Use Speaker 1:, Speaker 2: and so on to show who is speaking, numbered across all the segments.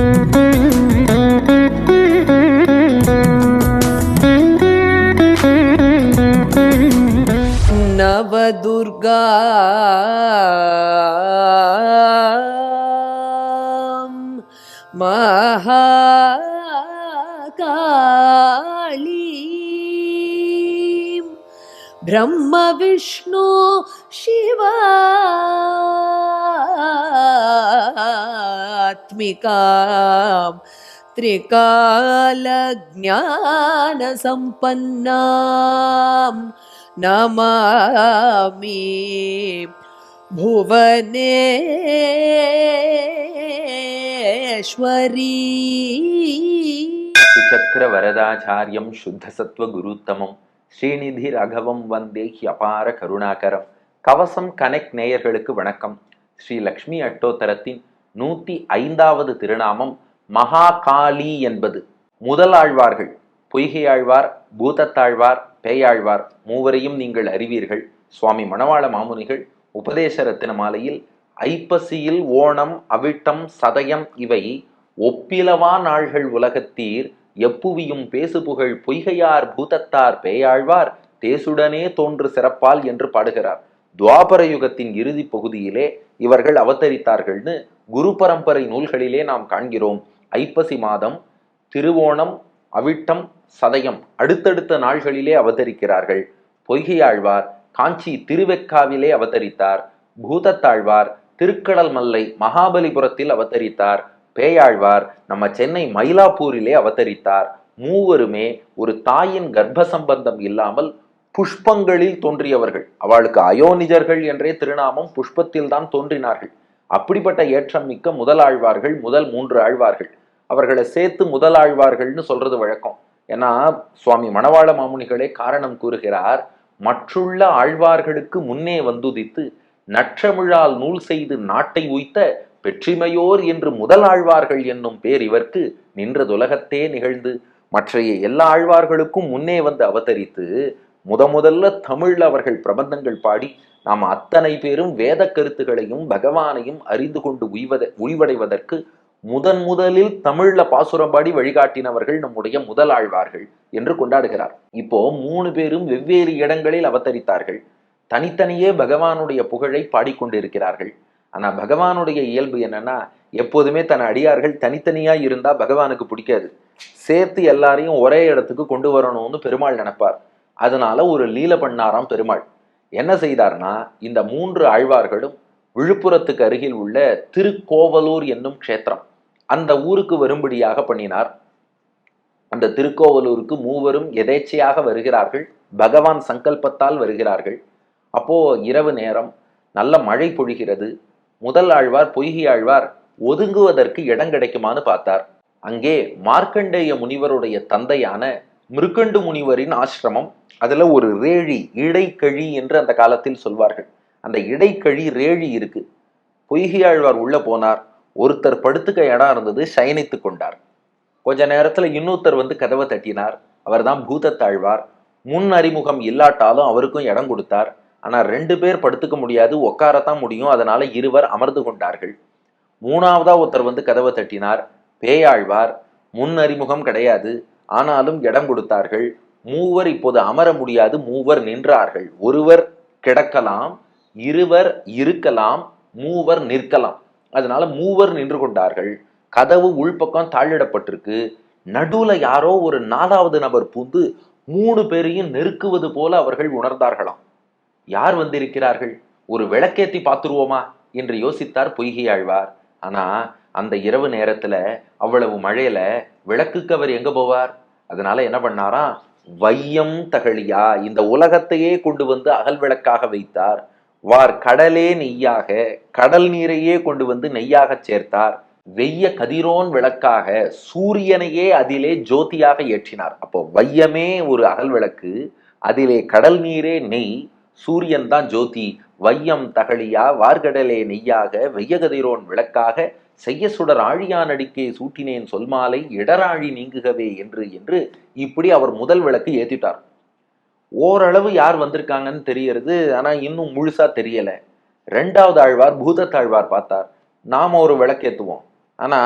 Speaker 1: Mm-hmm. ब्रह्मविष्णु शिवात्मिका त्रिकालज्ञानसम्पन्ना नमामि भुवनेश्वरी।
Speaker 2: त्रिचक्र शुद्धसत्त्वगुरुत्तमम्। ஸ்ரீநிதி ரகவம் வந்தே அபார கருணாகரம். கவசம் connect நேயர்களுக்கு வணக்கம். ஸ்ரீ லக்ஷ்மி அட்டோத்தரத்தின் நூத்தி ஐந்தாவது திருநாமம் மகாகாளி என்பது. முதலாழ்வார்கள் பொய்கையாழ்வார் பூதத்தாழ்வார் பேயாழ்வார் மூவரையும் நீங்கள் அறிவீர்கள். சுவாமி மணவாள மாமுனிகள் உபதேச ரத்தின மாலையில் ஐப்பசியில் ஓணம் அவிட்டம் சதயம் இவை ஒப்பிலவா நாள்கள் உலகத்தீர் எப்புவியும் பேசுபுகழ் பொய்கையார் பூதத்தார் பேயாழ்வார் தேசுடனே தோன்று சிறப்பால் என்று பாடுகிறார். துவாபர யுகத்தின் இறுதி பகுதியிலே இவர்கள் அவதரித்தார்கள்னு குரு பரம்பரை நூல்களிலே நாம் காண்கிறோம். ஐப்பசி மாதம் திருவோணம் அவிட்டம் சதயம் அடுத்தடுத்த நாள்களிலே அவதரிக்கிறார்கள். பொய்கையாழ்வார் காஞ்சி திருவெக்காவிலே அவதரித்தார். பூதத்தாழ்வார் திருக்கடல் மல்லை மகாபலிபுரத்தில் அவதரித்தார். பேயாழ்வார் நம்ம சென்னை மயிலாப்பூரிலே அவதரித்தார். மூவருமே ஒரு தாயின் கர்ப்ப சம்பந்தம் இல்லாமல் புஷ்பங்களில் தோன்றியவர்கள். அவளுக்கு அயோனிஜர்கள் என்றே திருநாமம் புஷ்பத்தில் தான் தோன்றினார்கள். அப்படிப்பட்ட ஏற்றம் மிக்க முதலாழ்வார்கள் முதல் மூன்று ஆழ்வார்கள். அவர்களை சேர்த்து முதலாழ்வார்கள்னு சொல்றது வழக்கம். ஏன்னா சுவாமி மணவாள மாமுனிகளே காரணம் கூறுகிறார் மற்றுள்ள ஆழ்வார்களுக்கு முன்னே வந்துதித்து நற்றமிழால் நூல் செய்து நாட்டை உய்த்த பெற்றிமையோர் என்று முதல் ஆழ்வார்கள் என்னும் பேர் இவர்க்கு நின்றதுலகத்தே நிகழ்ந்து மற்றைய எல்லா ஆழ்வார்களுக்கும் முன்னே வந்து அவதரித்து முத முதல்ல தமிழ்ல அவர்கள் பிரபந்தங்கள் பாடி நாம் அத்தனை பேரும் வேத கருத்துகளையும் பகவானையும் அறிந்து கொண்டு உய்வத உய்வடைவதற்கு முதன் முதலில் தமிழ்ல பாசுரம் பாடி வழிகாட்டினவர்கள் நம்முடைய முதல் ஆழ்வார்கள் என்று கொண்டாடுகிறார். இப்போ மூணு பேரும் வெவ்வேறு இடங்களில் அவதரித்தார்கள். தனித்தனியே பகவானுடைய புகழை பாடிக்கொண்டிருக்கிறார்கள். ஆனால் பகவானுடைய இயல்பு என்னன்னா எப்போதுமே தன் அடியார்கள் தனித்தனியாக இருந்தால் பகவானுக்கு பிடிக்காது. சேர்த்து எல்லாரையும் ஒரே இடத்துக்கு கொண்டு வரணும்னு பெருமாள் நினைப்பார். அதனால ஒரு லீல பண்ணாராம் பெருமாள். என்ன செய்தார்னா இந்த மூன்று ஆழ்வார்களும் விழுப்புரத்துக்கு அருகில் உள்ள திருக்கோவலூர் என்னும் க்ஷேத்திரம். அந்த ஊருக்கு வரும்படியாக பண்ணினார். அந்த திருக்கோவலூருக்கு மூவரும் எதேச்சையாக வருகிறார்கள் பகவான் சங்கல்பத்தால் வருகிறார்கள். அப்போ இரவு நேரம் நல்ல மழை பொழிகிறது முதல் ஆழ்வார் பொய்கி ஆழ்வார் ஒதுங்குவதற்கு இடம் கிடைக்குமான்னு பார்த்தார். அங்கே மார்க்கண்டேய முனிவருடைய தந்தையான மிருக்கண்டு முனிவரின் ஆசிரமம் அதுல ஒரு ரேழி இடைக்கழி என்று அந்த காலத்தில் சொல்வார்கள். அந்த இடைக்கழி ரேழி இருக்கு. பொய்கி ஆழ்வார் உள்ள போனார். ஒருத்தர் படுத்துக்க இடம் இருந்தது சயனித்து கொண்டார். கொஞ்ச நேரத்துல இன்னொருத்தர் வந்து கதவை தட்டினார். அவர்தான் பூதத்தாழ்வார். முன் அறிமுகம் இல்லாட்டாலும் அவருக்கும் இடம் கொடுத்தார். ஆனால் ரெண்டு பேர் படுத்துக்க முடியாது உட்காரத்தான் முடியும். அதனால இருவர் அமர்ந்து கொண்டார்கள். மூணாவதா ஒருத்தர் வந்து கதவை தட்டினார். பேயாழ்வார் முன் அறிமுகம் கிடையாது. ஆனாலும் இடம் கொடுத்தார்கள். மூவர் இப்போது அமர முடியாது மூவர் நின்றார்கள். ஒருவர் கிடக்கலாம் இருவர் இருக்கலாம் மூவர் நிற்கலாம். அதனால மூவர் நின்று கொண்டார்கள். கதவு உள்பக்கம் தாழிடப்பட்டிருக்கு நடுவுல யாரோ ஒரு நாலாவது நபர் பூந்து மூணு பேரையும் நெருக்குவது போல அவர்கள் உணர்ந்தார்களாம். யார் வந்திருக்கிறார்கள்? ஒரு விளக்கேத்தி பார்த்துருவோமா? என்று யோசித்தார் பொய்கையாழ்வார். ஆனா அந்த இரவு நேரத்துல அவ்வளவு மழையில விளக்குக்கு அவர் எங்க போவார்? அதனால என்ன பண்ணாராம் வையம் தகழியா இந்த உலகத்தையே கொண்டு வந்து அகல் விளக்காக வைத்தார். வார் கடலே நெய்யாக கடல் நீரையே கொண்டு வந்து நெய்யாக சேர்த்தார். வெய்ய கதிரோன் விளக்காக சூரியனையே அதிலே ஜோதியாக ஏற்றினார். அப்போ வையமே ஒரு அகல் விளக்கு அதிலே கடல் நீரே நெய் சூரியன் தான் ஜோதி. வையம் தகழியா வார்கடலே நெய்யாக வெய்யகதிரோன் விளக்காக செய்ய சுடர் ஆழியான் அடிக்கே சூட்டினேன் சொல்மாலை இடராழி நீங்குகவே என்று என்று இப்படி அவர் முதல் விளக்கு ஏத்திட்டார். ஓரளவு யார் வந்திருக்காங்கன்னு தெரியறது ஆனா இன்னும் முழுசா தெரியல. ரெண்டாவது ஆழ்வார் பூதத்தாழ்வார் பார்த்தார். நாம ஒரு விளக்கேத்துவோம். ஆனா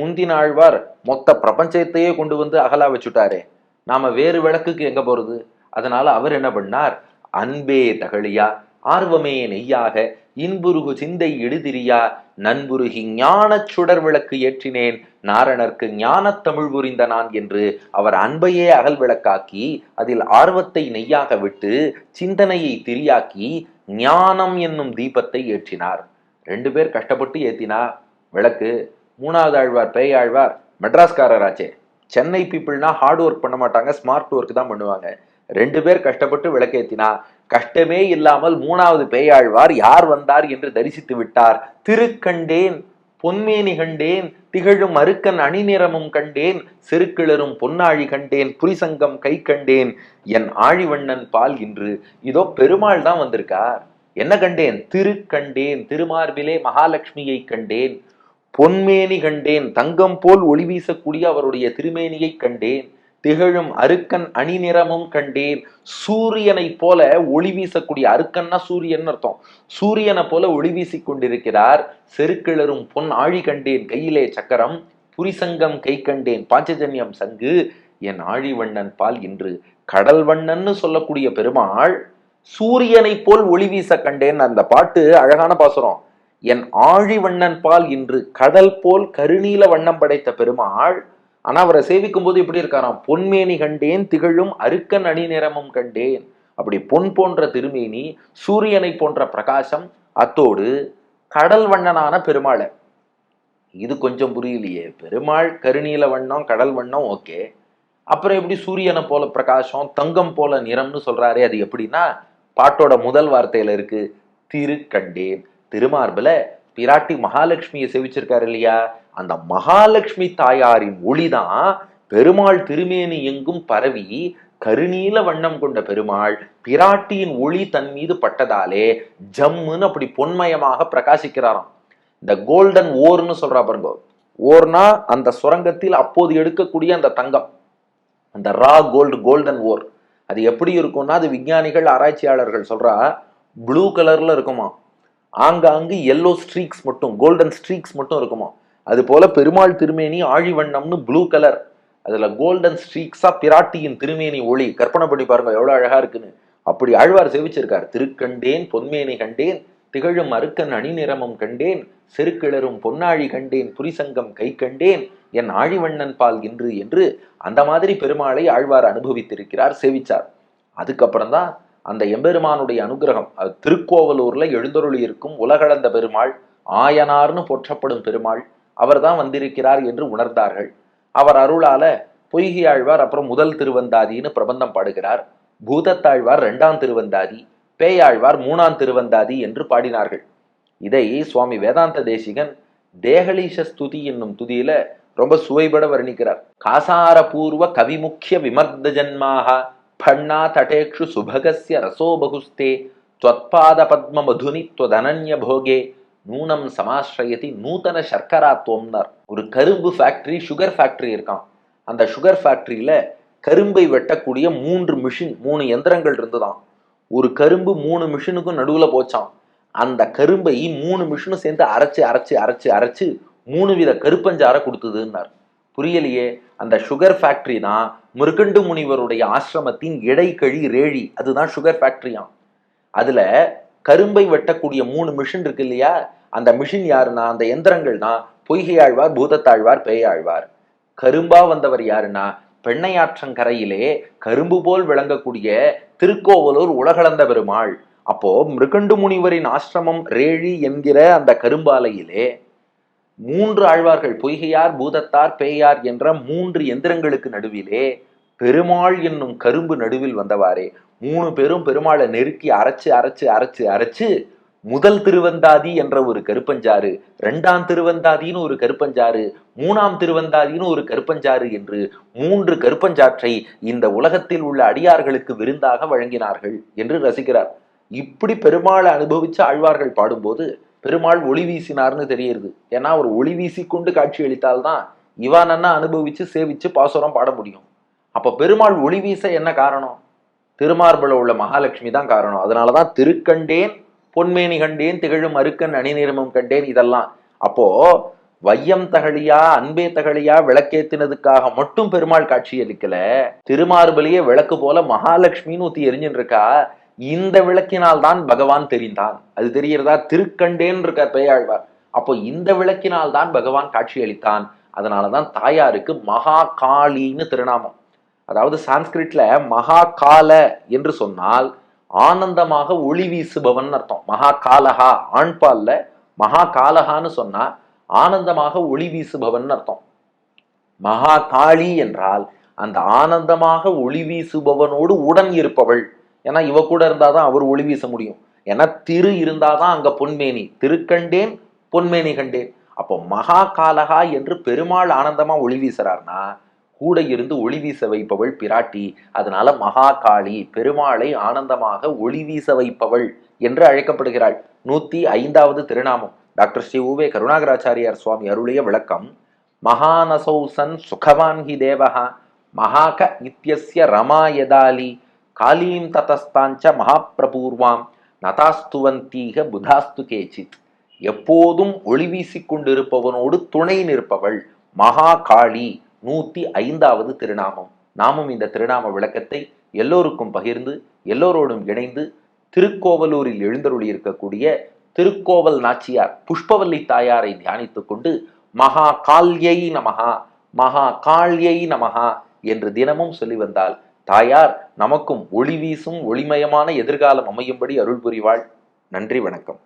Speaker 2: முந்தின ஆழ்வார் மொத்த பிரபஞ்சத்தையே கொண்டு வந்து அகலா வச்சுட்டாரே. நாம வேறு விளக்குக்கு எங்க போறது? அதனால அவர் என்ன பண்ணார்? அன்பே தகழியா ஆர்வமே நெய்யாக இன்புருகு சிந்தை இடுதிரியா நண்புருகி ஞானச் சுடர் விளக்கு ஏற்றினேன் நாரணர்க்கு ஞானத் தமிழ் புரிந்த நான் என்று அவர் அன்பையே அகல் விளக்காக்கி அதில் ஆர்வத்தை நெய்யாக விட்டு சிந்தனையை திரியாக்கி ஞானம் என்னும் தீபத்தை ஏற்றினார். ரெண்டு பேர் கஷ்டப்பட்டு ஏத்தினா விளக்கு மூணாவது ஆழ்வார் பேயாழ்வார் மெட்ராஸ்காரராச்சே சென்னை பீப்புள்னா ஹார்ட் ஒர்க் பண்ண மாட்டாங்க ஸ்மார்ட் ஒர்க் தான் பண்ணுவாங்க. ரெண்டு பேர் கஷ்டப்பட்டு விளக்கேத்தினா கஷ்டமே இல்லாமல் மூணாவது பேயாழ்வார் யார் வந்தார் என்று தரிசித்து விட்டார். திருக்கண்டேன் பொன்மேனி கண்டேன் திகழும் அருக்கன் அணிநிறமும் கண்டேன் செருக்கிளரும் பொன்னாழி கண்டேன் புரிசங்கம் கை கண்டேன் என் ஆழிவண்ணன் பால் இன்று. இதோ பெருமாள் தான் வந்திருக்கார். என்ன கண்டேன்? திருக்கண்டேன் திருமார்பிலே மகாலட்சுமியை கண்டேன் பொன்மேனி கண்டேன் தங்கம் போல் ஒளி வீசக்கூடிய அவருடைய திருமேனியை கண்டேன். திகழும் அருக்கன் அணி நிறமும் கண்டேன். சூரியனை போல ஒளி வீசக்கூடிய அருக்கன்னா சூரியன் அர்த்தம். சூரியனை போல ஒளி வீசிக் கொண்டிருக்கிறார். செருக்கிளரும் பொன் ஆழி கண்டேன். கையிலே சக்கரம் புரிசங்கம் கை கண்டேன். பாஞ்சஜன்யம் சங்கு என் ஆழிவண்ணன் பால் இன்று. கடல் வண்ணன்னு சொல்லக்கூடிய பெருமாள் சூரியனை போல் ஒளி வீச கண்டேன். அந்த பாட்டு அழகான பாசுரம். என் ஆழிவண்ணன் பால் இன்று கடல் போல் கருநீல வண்ணம் படைத்த பெருமாள் ஆனா அவரை சேவிக்கும் போது எப்படி இருக்காராம்? பொன்மேனி கண்டேன் திகழும் அருக்கன் அணி நிறமும் கண்டேன். அப்படி பொன் போன்ற திருமேனி சூரியனை போன்ற பிரகாசம் அத்தோடு கடல் வண்ணனான பெருமாளை. இது கொஞ்சம் புரியலையே. பெருமாள் கருநீல வண்ணம் கடல் வண்ணம் ஓகே. அப்புறம் எப்படி சூரியனை போல பிரகாசம் தங்கம் போல நிறம்னு சொல்றாரே அது எப்படின்னா பாட்டோட முதல் வார்த்தையில இருக்கு திருக்கண்டேன் திருமார்பில் பிராட்டி மகாலட்சுமியை செவிச்சிருக்காரு இல்லையா? அந்த மகாலட்சுமி தாயாரின் ஒளிதான் பெருமாள் திருமேனி எங்கும் பரவி கருநீல வண்ணம் கொண்ட பெருமாள் பிராட்டியின் ஒளி தன் மீது பட்டதாலே ஜம்முன்னு அப்படி பொன்மயமாக பிரகாசிக்கிறாராம். இந்த கோல்டன் ஓர்னு சொல்றா பாருங்க. ஓர்னா அந்த சுரங்கத்தில் அப்போது எடுக்கக்கூடிய அந்த தங்கம். அந்த ரா கோல்டு கோல்டன் ஓர். அது எப்படி இருக்கும்னா அது விஞ்ஞானிகள் ஆராய்ச்சியாளர்கள் சொல்றா ப்ளூ கலர்ல இருக்குமா ஆங்காங்கு எல்லோ ஸ்ட்ரீக்ஸ் மட்டும் கோல்டன் ஸ்ட்ரீக்ஸ் மட்டும் இருக்குமா அது போல பெருமாள் திருமேனி ஆழிவண்ணம்னு ப்ளூ கலர் அதுல கோல்டன் ஸ்ட்ரீக்ஸா பிராட்டியின் திருமேனி ஒளி. கற்பனை பண்ணி பாருங்க எவ்வளவு அழகா இருக்குன்னு. அப்படி ஆழ்வார் செவிச்சிருக்கார். திருக்கண்டேன் பொன்மேனி கண்டேன் திகழும் அருக்கன் அணிநிறமும் கண்டேன் செருக்கிளரும் பொன்னாழி கண்டேன் புரிசங்கம் கை கண்டேன் என் ஆழிவண்ணன் பால் இன்று என்று அந்த மாதிரி பெருமாளை ஆழ்வார் அனுபவித்திருக்கிறார் சேவிச்சார். அதுக்கப்புறம் தான் அந்த எம்பெருமானுடைய அனுகிரகம் அது திருக்கோவலூர்ல எழுந்தருளி இருக்கும் உலகளந்த பெருமாள் ஆயனார்னு போற்றப்படும் பெருமாள் அவர் தான் வந்திருக்கிறார் என்று உணர்ந்தார்கள் அவர் அருளால பொய்கி ஆழ்வார் அப்புறம் முதல் திருவந்தாதின்னு பிரபந்தம் பாடுகிறார் பூதத்தாழ்வார் இரண்டாம் திருவந்தாதி பேயாழ்வார் மூணாம் திருவந்தாதி என்று பாடினார்கள் இதை சுவாமி வேதாந்த தேசிகன் தேகலீஷ ஸ்துதி என்னும் துதியில ரொம்ப சுவைபட வர்ணிக்கிறார் காசார பூர்வ கவிமுக்கிய விமர்த ஜன்மாக பண்ணா தடேக்ஷு சுபகஸ்ய ரசோ பகுஸ்தே त्वत्पाद பத்ம மதுனி त्वदनन्य போகே நூனம் சமாஸ்ரயதி நூத்தன சர்க்கராத்துவம்னார். ஒரு கரும்பு ஃபேக்டரி சுகர் ஃபேக்டரி இருக்கான் அந்த சுகர் ஃபேக்டரியில கரும்பை வெட்டக்கூடிய மூன்று மிஷின் மூணு எந்திரங்கள் இருந்துதான் ஒரு கரும்பு மூணு மிஷினுக்கும் நடுவில் போச்சான் அந்த கரும்பை மூணு மிஷினும் சேர்ந்து அரைச்சு அரைச்சு அரைச்சு அரைச்சு மூணு வித கருப்பஞ்சார கொடுத்ததுன்னார். புரியலையே? அந்த சுகர் ஃபேக்டரி தான் முருகண்டு முனிவருடைய ஆசிரமத்தின் இடைக்கழி ரேழி. அதுதான் சுகர் ஃபேக்டரியாம் அதில் கரும்பை வெட்டக்கூடிய மூணு மிஷின் இருக்கு இல்லையா? அந்த மிஷின் யாருன்னா அந்த எந்திரங்கள்னா பொய்கையாழ்வார் பூதத்தாழ்வார் பேயாழ்வார். கரும்பா வந்தவர் யாருன்னா பெண்ணையாற்றங்கரையிலே கரும்பு போல் விளங்கக்கூடிய திருக்கோவலூர் உலகளந்த பெருமாள். அப்போ மிருகண்டு முனிவரின் ஆசிரமம் ரேழி என்கிற அந்த கரும்பாலையிலே மூன்று ஆழ்வார்கள் பொய்கையார் பூதத்தார் பேயார் என்ற மூன்று எந்திரங்களுக்கு நடுவிலே பெருமாள் என்னும் கரும்பு நடுவில் வந்தவாறே. மூணு பேரும் பெருமாளை நெருக்கி அரைச்சு அரைச்சு அரைச்சு அரைச்சு முதல் திருவந்தாதி என்ற ஒரு கருப்பஞ்சாறு ரெண்டாம் திருவந்தாதின்னு ஒரு கருப்பஞ்சாறு மூணாம் திருவந்தாதின்னு ஒரு கருப்பஞ்சாறு என்று மூன்று கருப்பஞ்சாற்றை இந்த உலகத்தில் உள்ள அடியார்களுக்கு விருந்தாக வழங்கினார்கள் என்று ரசிக்கிறார். இப்படி பெருமாளை அனுபவிச்சு ஆழ்வார்கள் பாடும்போது பெருமாள் ஒளி வீசினார்னு தெரியுது ஏன்னா அவர் ஒளி வீசி கொண்டு காட்சி அளித்தால்தான் இவானன்னா அனுபவிச்சு சேவிச்சு பாசுரம் பாட முடியும். அப்ப பெருமாள் ஒளி வீச என்ன காரணம்? திருமார்பில் உள்ள மகாலட்சுமி தான் காரணம். அதனாலதான் திருக்கண்டேன் பொன்மேனி கண்டேன் திகழும் அருக்கன் அணிநிறமும் கண்டேன் இதெல்லாம். அப்போ வையம் தகழியா அன்பே தகழியா விளக்கேத்தினதுக்காக மட்டும் பெருமாள் காட்சி அளிக்கல. திருமார்பலியே விளக்கு போல மகாலட்சுமின்னு ஊத்தி எரிஞ்சுட்டு இருக்கா இந்த விளக்கினால் தான் பகவான் தெரிந்தான். அது தெரியறதா திருக்கண்டேன் இருக்கார் பெயாழ்வார் அப்போ இந்த விளக்கினால் தான் பகவான் காட்சி அளித்தான். அதனாலதான் தாயாருக்கு மகா காளின்னு திருநாமம். அதாவது சான்ஸ்கிரிட்ல மகா கால என்று சொன்னால் ஆனந்தமாக ஒளி வீசுபவன் அர்த்தம். மகா காலஹா ஆண்பால்ல மகா காலஹான்னு சொன்னா ஆனந்தமாக ஒளி வீசுபவன் அர்த்தம். மகா காளி என்றால் அந்த ஆனந்தமாக ஒளி வீசுபவனோடு உடன் இருப்பவள். ஏன்னா இவ கூட இருந்தாதான் அவர் ஒளி வீச முடியும். ஏன்னா திரு இருந்தாதான் அங்க பொன்மேனி. திருக்கண்டேன் பொன்மேனி கண்டேன். அப்போ மகா காலகா என்று பெருமாள் ஆனந்தமா ஒளி வீசுறார்னா கூட இருந்து ஒளி வீச வைப்பவள் பிராட்டி. அதனால மகா காளி பெருமாளை ஆனந்தமாக ஒளி வீச வைப்பவள் என்று அழைக்கப்படுகிறாள். நூத்தி ஐந்தாவது திருநாமம். டாக்டர் ஸ்ரீ உவே கருணாகராச்சாரியார் சுவாமி அருளிய விளக்கம். மகானசௌசன் சுகவான் ஹி தேவஹ. மகாக இத்தியஸ்ய ரமா யதாலி காலீம் ததஸ்தாஞ்ச மகாபிரபூர்வாம். நதாஸ்துவந்தீக புதாஸ்து கேச்சித். எப்போதும் ஒளி வீசிக் கொண்டிருப்பவனோடு துணை நிற்பவள் மகாகாளி. நூற்றி நூத்தி ஐந்தாவது திருநாமம். நாமும் இந்த திருநாம விளக்கத்தை எல்லோருக்கும் பகிர்ந்து எல்லோரோடும் இணைந்து திருக்கோவலூரில் எழுந்தருளி இருக்கக்கூடிய திருக்கோவல் நாச்சியார் புஷ்பவல்லி தாயாரை தியானித்துக் கொண்டு மகா கால்யை நமகா மகா காள்யை நமகா என்று தினமும் சொல்லி வந்தால் தாயார் நமக்கும் ஒளி வீசும் ஒளிமயமான எதிர்காலம் அமையும்படி அருள் புரிவாள். நன்றி வணக்கம்.